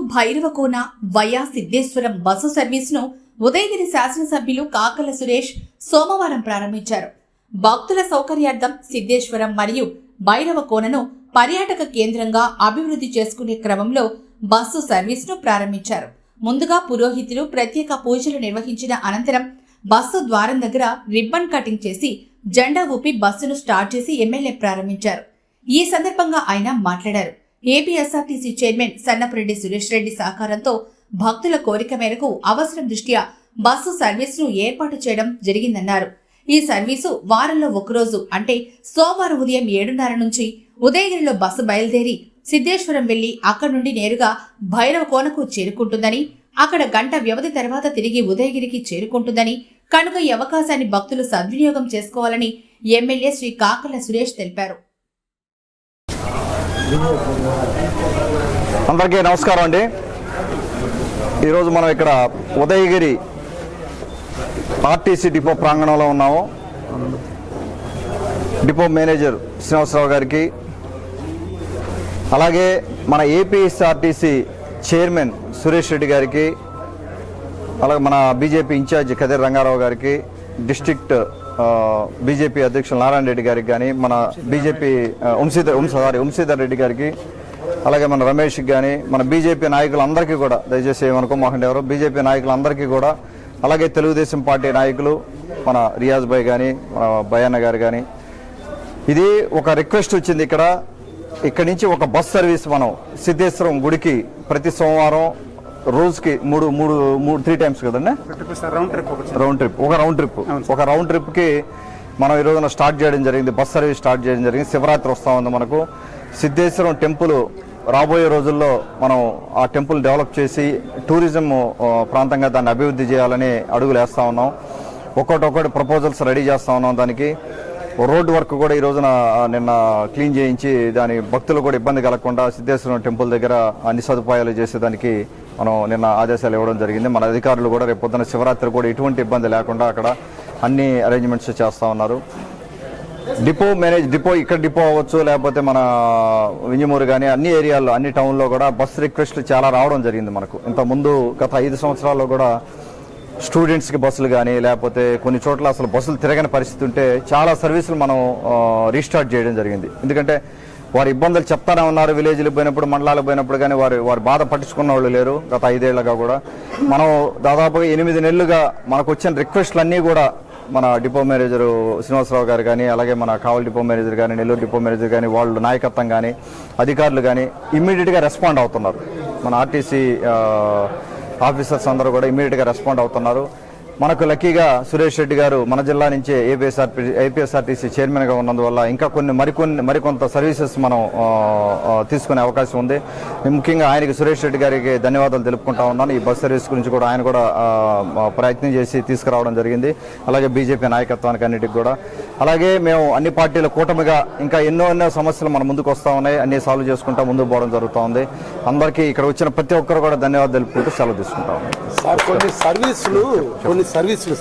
Bhairavakona via Siddheswaram bus సర్వీసును ఉదయగిరి శాసనసభ్యులు కాకల సురేష్ సోమవారం ప్రారంభించారు. భక్తుల సౌకర్యార్థం సిద్ధేశ్వరం మరియు భైరవకోనను పర్యాటక కేంద్రంగా అభివృద్ధి చేసుకునే క్రమంలో బస్సు సర్వీసును ప్రారంభించారు. ముందుగా పురోహితులు ప్రత్యేక పూజలు నిర్వహించిన అనంతరం బస్సు ద్వారం దగ్గర రిబ్బన్ కటింగ్ చేసి జెండా ఊపి బస్సును స్టార్ట్ చేసి ఎమ్మెల్యే ప్రారంభించారు. ఈ సందర్భంగా ఆయన మాట్లాడారు. ఏపీఎస్ఆర్టీసీ చైర్మన్ సన్నపరెడ్డి సురేష్ రెడ్డి సహకారంతో భక్తుల కోరిక మేరకు అవసరం దృష్ట్యా బస్సు సర్వీసును ఏర్పాటు చేయడం జరిగిందన్నారు. ఈ సర్వీసు వారంలో ఒకరోజు అంటే సోమవారం ఉదయం ఏడున్నర నుంచి ఉదయగిరిలో బస్సు బయలుదేరి సిద్ధేశ్వరం వెళ్ళి అక్కడి నుండి నేరుగా భైరవ కోనకు చేరుకుంటుందని అక్కడ గంట వ్యవధి తర్వాత తిరిగి ఉదయగిరికి చేరుకుంటుందని కనుక ఈ అవకాశాన్ని భక్తులు సద్వినియోగం చేసుకోవాలని ఎమ్మెల్యే శ్రీ కాకల సురేష్ తెలిపారు. అందరికీ నమస్కారం అండి. ఈరోజు మనం ఇక్కడ ఉదయగిరి ఆర్టీసీ డిపో ప్రాంగణంలో ఉన్నాము. డిపో మేనేజర్ శ్రీనివాసరావు గారికి అలాగే మన ఏపీఎస్ఆర్టీసీ చైర్మన్ సురేష్ రెడ్డి గారికి అలాగే మన బీజేపీ ఇన్ఛార్జ్ కదిర్ రంగారావు గారికి డిస్ట్రిక్ట్ బీజేపీ అధ్యక్షులు నారాయణ రెడ్డి గారికి కానీ మన బీజేపీ వంశీధర్ వంశ సారీ వంశీధర్ రెడ్డి గారికి అలాగే మన రమేష్కి కానీ మన బీజేపీ నాయకులందరికీ కూడా దయచేసి ఏమనుకో ఎవరు బీజేపీ నాయకులందరికీ కూడా అలాగే తెలుగుదేశం పార్టీ నాయకులు మన రియాజ్ భాయ్ కానీ మన భయాన్న గారు కానీ ఇది ఒక రిక్వెస్ట్ వచ్చింది ఇక్కడ. ఇక్కడ నుంచి ఒక బస్ సర్వీస్ మనం సిద్ధేశ్వరం గుడికి ప్రతి సోమవారం రోజుకి మూడు మూడు మూడు త్రీ టైమ్స్ కదండి? రౌండ్ ట్రిప్ రౌండ్ ట్రిప్ ఒక రౌండ్ ట్రిప్ ఒక రౌండ్ ట్రిప్కి మనం ఈ రోజున స్టార్ట్ చేయడం జరిగింది. బస్ సర్వీస్ స్టార్ట్ చేయడం జరిగింది. శివరాత్రి వస్తా ఉంది మనకు. సిద్ధేశ్వరం టెంపుల్ రాబోయే రోజుల్లో మనం ఆ టెంపుల్ డెవలప్ చేసి టూరిజం ప్రాంతంగా దాన్ని అభివృద్ధి చేయాలని అడుగులు వేస్తా ఉన్నాం. ఒక్కొక్కటి ప్రపోజల్స్ రెడీ చేస్తా ఉన్నాం దానికి. రోడ్డు వర్క్ కూడా ఈ రోజున నిన్న క్లీన్ చేయించి దాని భక్తులు కూడా ఇబ్బంది కలగకుండా సిద్ధేశ్వరం టెంపుల్ దగ్గర అన్ని సదుపాయాలు చేసేదానికి మనం నిన్న ఆదేశాలు ఇవ్వడం జరిగింది. మన అధికారులు కూడా రేపు పొద్దున శివరాత్రి కూడా ఎటువంటి ఇబ్బంది లేకుండా అక్కడ అన్ని అరేంజ్మెంట్స్ చేస్తూ ఉన్నారు. డిపో మేనేజ్ డిపో ఇక్కడ డిపో అవ్వచ్చు లేకపోతే మన వింజమూరు కానీ అన్ని ఏరియాల్లో అన్ని టౌన్లో కూడా బస్ రిక్వెస్ట్లు చాలా రావడం జరిగింది మనకు. ఇంత ముందు గత ఐదు సంవత్సరాల్లో కూడా స్టూడెంట్స్కి బస్సులు కానీ లేకపోతే కొన్ని చోట్ల అసలు బస్సులు తిరగని పరిస్థితి ఉంటే చాలా సర్వీసులు మనం రీస్టార్ట్ చేయడం జరిగింది. ఎందుకంటే వారి ఇబ్బందులు చెప్తానే ఉన్నారు విలేజ్లకు పోయినప్పుడు మండలాలకు పోయినప్పుడు కానీ వారి వారి బాధ పట్టించుకున్న వాళ్ళు లేరు గత ఐదేళ్ళుగా కూడా. మనం దాదాపుగా ఎనిమిది నెలలుగా మనకు వచ్చిన రిక్వెస్ట్లు అన్నీ కూడా మన డిపో మేనేజర్ శ్రీనివాసరావు గారు కానీ అలాగే మన కావల్ డిపో మేనేజర్ కానీ నెల్లూరు డిపో మేనేజర్ కానీ వాళ్ళు నాయకత్వం కానీ అధికారులు కానీ ఇమ్మీడియట్గా రెస్పాండ్ అవుతున్నారు. మన ఆర్టీసీ ఆఫీసర్స్ అందరూ కూడా ఇమ్మీడియట్గా రెస్పాండ్ అవుతున్నారు. మనకు లక్కీగా సురేష్ రెడ్డి గారు మన జిల్లా నుంచే ఏపీఎస్ఆర్పి ఏపీఎస్ఆర్టీసీ చైర్మన్గా ఉన్నందువల్ల ఇంకా కొన్ని మరికొన్ని మరికొంత సర్వీసెస్ మనం తీసుకునే అవకాశం ఉంది. ముఖ్యంగా ఆయనకి సురేష్ రెడ్డి గారికి ధన్యవాదాలు తెలుపుకుంటా ఉన్నాను. ఈ బస్ సర్వీస్ గురించి కూడా ఆయన కూడా ప్రయత్నం చేసి తీసుకురావడం జరిగింది. అలాగే బీజేపీ నాయకత్వానికి అన్నిటికి కూడా. అలాగే మేము అన్ని పార్టీల కూటమిగా ఇంకా ఎన్నో ఎన్నో సమస్యలు మన ముందుకు వస్తా ఉన్నాయి. అన్ని సాల్వ్ చేసుకుంటా ముందుకు పోవడం జరుగుతూ ఉంది. అందరికీ ఇక్కడ వచ్చిన ప్రతి ఒక్కరు కూడా ధన్యవాదాలు తెలుపుకుంటూ సెలవు తీసుకుంటాం. సార్ కొన్ని సర్వీసులు కొన్ని సర్వీసులు సార్.